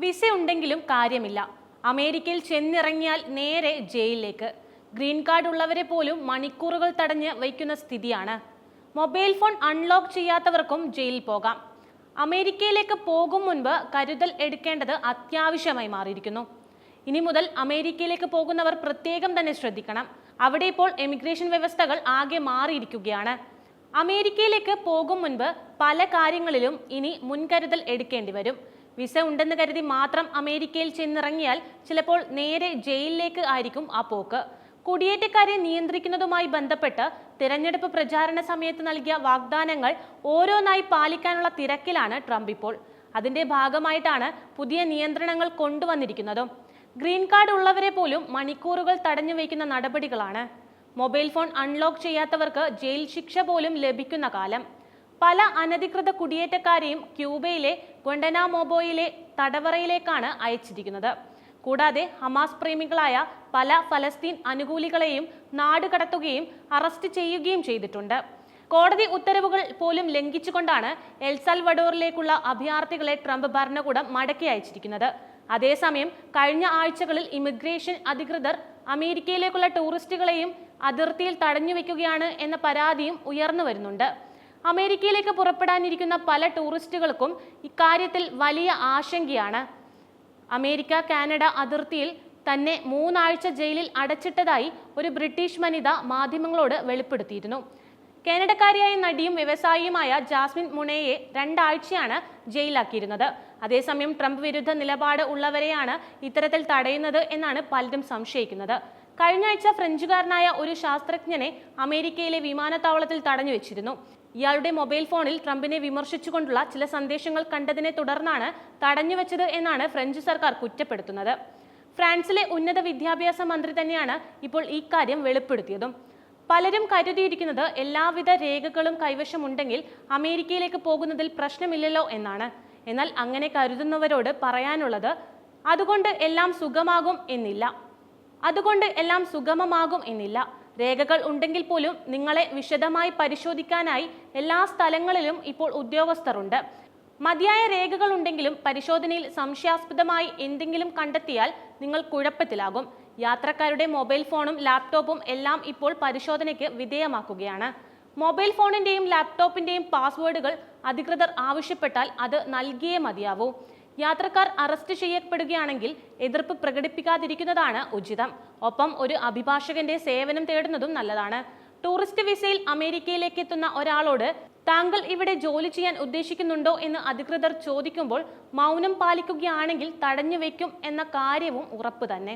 Visa ഉണ്ടെങ്കിലും കാര്യമില്ല. അമേരിക്കയിൽ ചെന്നിറങ്ങിയാൽ നേരെ ജയിലിലേക്ക്. ഗ്രീൻ കാർഡ് ഉള്ളവരെ പോലും മണിക്കൂറുകൾ തടഞ്ഞ് വയ്ക്കുന്ന സ്ഥിതിയാണ്. മൊബൈൽ ഫോൺ അൺലോക്ക് ചെയ്യാത്തവർക്കും ജയിലിൽ പോകാം. അമേരിക്കയിലേക്ക് പോകും മുൻപ് കരുതൽ എടുക്കേണ്ടത് അത്യാവശ്യമായി മാറിയിരിക്കുന്നു. ഇനി മുതൽ അമേരിക്കയിലേക്ക് പോകുന്നവർ പ്രത്യേകം തന്നെ ശ്രദ്ധിക്കണം. അവിടെ ഇപ്പോൾ എമിഗ്രേഷൻ വ്യവസ്ഥകൾ ആകെ മാറിയിരിക്കുകയാണ്. അമേരിക്കയിലേക്ക് പോകും മുൻപ് പല കാര്യങ്ങളിലും ഇനി മുൻകരുതൽ എടുക്കേണ്ടി വരും. വിസ ഉണ്ടെന്ന് കരുതി മാത്രം അമേരിക്കയിൽ ചെന്നിറങ്ങിയാൽ ചിലപ്പോൾ നേരെ ജയിലിലേക്ക് ആയിരിക്കും ആ പോക്ക്. കുടിയേറ്റക്കാരെ നിയന്ത്രിക്കുന്നതുമായി ബന്ധപ്പെട്ട് തിരഞ്ഞെടുപ്പ് പ്രചാരണ സമയത്ത് നൽകിയ വാഗ്ദാനങ്ങൾ ഓരോന്നായി പാലിക്കാനുള്ള തിരക്കിലാണ് ട്രംപ് ഇപ്പോൾ. അതിന്റെ ഭാഗമായിട്ടാണ് പുതിയ നിയന്ത്രണങ്ങൾ കൊണ്ടുവന്നിരിക്കുന്നതും. ഗ്രീൻ കാർഡ് ഉള്ളവരെ പോലും മണിക്കൂറുകൾ തടഞ്ഞു വയ്ക്കുന്ന നടപടികളാണ്. മൊബൈൽ ഫോൺ അൺലോക്ക് ചെയ്യാത്തവർക്ക് ജയിൽ ശിക്ഷ പോലും ലഭിക്കുന്ന കാലം. പല അനധികൃത കുടിയേറ്റക്കാരെയും ക്യൂബയിലെ ഗൊണ്ടനാമോബോയിലെ തടവറയിലേക്കാണ് അയച്ചിരിക്കുന്നത്. കൂടാതെ ഹമാസ് പ്രേമികളായ പല ഫലസ്തീൻ അനുകൂലികളെയും നാട് കടത്തുകയും അറസ്റ്റ് ചെയ്യുകയും ചെയ്തിട്ടുണ്ട്. കോടതി ഉത്തരവുകൾ പോലും ലംഘിച്ചുകൊണ്ടാണ് എൽസൽവഡോറിലേക്കുള്ള അഭയാർത്ഥികളെ ട്രംപ് ഭരണകൂടം മടക്കി അയച്ചിരിക്കുന്നത്. അതേസമയം കഴിഞ്ഞ ആഴ്ചകളിൽ ഇമിഗ്രേഷൻ അധികൃതർ അമേരിക്കയിലേക്കുള്ള ടൂറിസ്റ്റുകളെയും അതിർത്തിയിൽ തടഞ്ഞു വെക്കുകയാണ് എന്ന പരാതിയും ഉയർന്നു വരുന്നുണ്ട്. അമേരിക്കയിലേക്ക് പുറപ്പെടാനിരിക്കുന്ന പല ടൂറിസ്റ്റുകൾക്കും ഇക്കാര്യത്തിൽ വലിയ ആശങ്കയാണ്. അമേരിക്ക കാനഡ അതിർത്തിയിൽ തന്നെ മൂന്നാഴ്ച ജയിലിൽ അടച്ചിട്ടതായി ഒരു ബ്രിട്ടീഷ് വനിത മാധ്യമങ്ങളോട് വെളിപ്പെടുത്തിയിരുന്നു. കാനഡക്കാരിയായ നടിയും വ്യവസായിയുമായ ജാസ്മിൻ മുണയെ രണ്ടാഴ്ചയാണ് ജയിലാക്കിയിരുന്നത്. അതേസമയം ട്രംപ് വിരുദ്ധ നിലപാട് ഉള്ളവരെയാണ് ഇത്തരത്തിൽ തടയുന്നത് എന്നാണ് പലരും സംശയിക്കുന്നത്. കഴിഞ്ഞ ആഴ്ച ഫ്രഞ്ചുകാരനായ ഒരു ശാസ്ത്രജ്ഞനെ അമേരിക്കയിലെ വിമാനത്താവളത്തിൽ തടഞ്ഞു വെച്ചിരുന്നു. ഇയാളുടെ മൊബൈൽ ഫോണിൽ ട്രംപിനെ വിമർശിച്ചുകൊണ്ടുള്ള ചില സന്ദേശങ്ങൾ കണ്ടതിനെ തുടർന്നാണ് തടഞ്ഞുവെച്ചത് എന്നാണ് ഫ്രഞ്ച് സർക്കാർ കുറ്റപ്പെടുത്തുന്നത്. ഫ്രാൻസിലെ ഉന്നത വിദ്യാഭ്യാസ മന്ത്രി തന്നെയാണ് ഇപ്പോൾ ഈ കാര്യം വെളിപ്പെടുത്തിയതും. പലരും കരുതിയിരിക്കുന്നത് എല്ലാവിധ രേഖകളും കൈവശമുണ്ടെങ്കിൽ അമേരിക്കയിലേക്ക് പോകുന്നതിൽ പ്രശ്നമില്ലല്ലോ എന്നാണ്. എന്നാൽ അങ്ങനെ കരുതുന്നവരോട് പറയാനുള്ളത് അതുകൊണ്ട് എല്ലാം സുഖമാകും എന്നില്ല. അതുകൊണ്ട് എല്ലാം സുഗമമാകും എന്നില്ല. രേഖകൾ ഉണ്ടെങ്കിൽ പോലും നിങ്ങളെ വിശദമായി പരിശോധിക്കാനായി എല്ലാ സ്ഥലങ്ങളിലും ഇപ്പോൾ ഉദ്യോഗസ്ഥരുണ്ട്. മതിയായ രേഖകൾ ഉണ്ടെങ്കിലും പരിശോധനയിൽ സംശയാസ്പദമായി എന്തെങ്കിലും കണ്ടെത്തിയാൽ നിങ്ങൾ കുഴപ്പത്തിലാകും. യാത്രക്കാരുടെ മൊബൈൽ ഫോണും ലാപ്ടോപ്പും എല്ലാം ഇപ്പോൾ പരിശോധനയ്ക്ക് വിധേയമാക്കുകയാണ്. മൊബൈൽ ഫോണിന്റെയും ലാപ്ടോപ്പിന്റെയും പാസ്വേഡുകൾ അധികൃതർ ആവശ്യപ്പെട്ടാൽ അത് നൽകിയേ മതിയാവൂ. യാത്രക്കാർ അറസ്റ്റ് ചെയ്യപ്പെടുകയാണെങ്കിൽ എതിർപ്പ് പ്രകടിപ്പിക്കാതിരിക്കുന്നതാണ് ഉചിതം. ഒപ്പം ഒരു അഭിഭാഷകന്റെ സേവനം തേടുന്നതും നല്ലതാണ്. ടൂറിസ്റ്റ് വിസയിൽ അമേരിക്കയിലേക്ക് എത്തുന്ന ഒരാളോട് താങ്കൾ ഇവിടെ ജോലി ചെയ്യാൻ ഉദ്ദേശിക്കുന്നുണ്ടോ എന്ന് അധികൃതർ ചോദിക്കുമ്പോൾ മൗനം പാലിക്കുകയാണെങ്കിൽ തടഞ്ഞു വയ്ക്കും എന്ന കാര്യവും ഉറപ്പ് തന്നെ.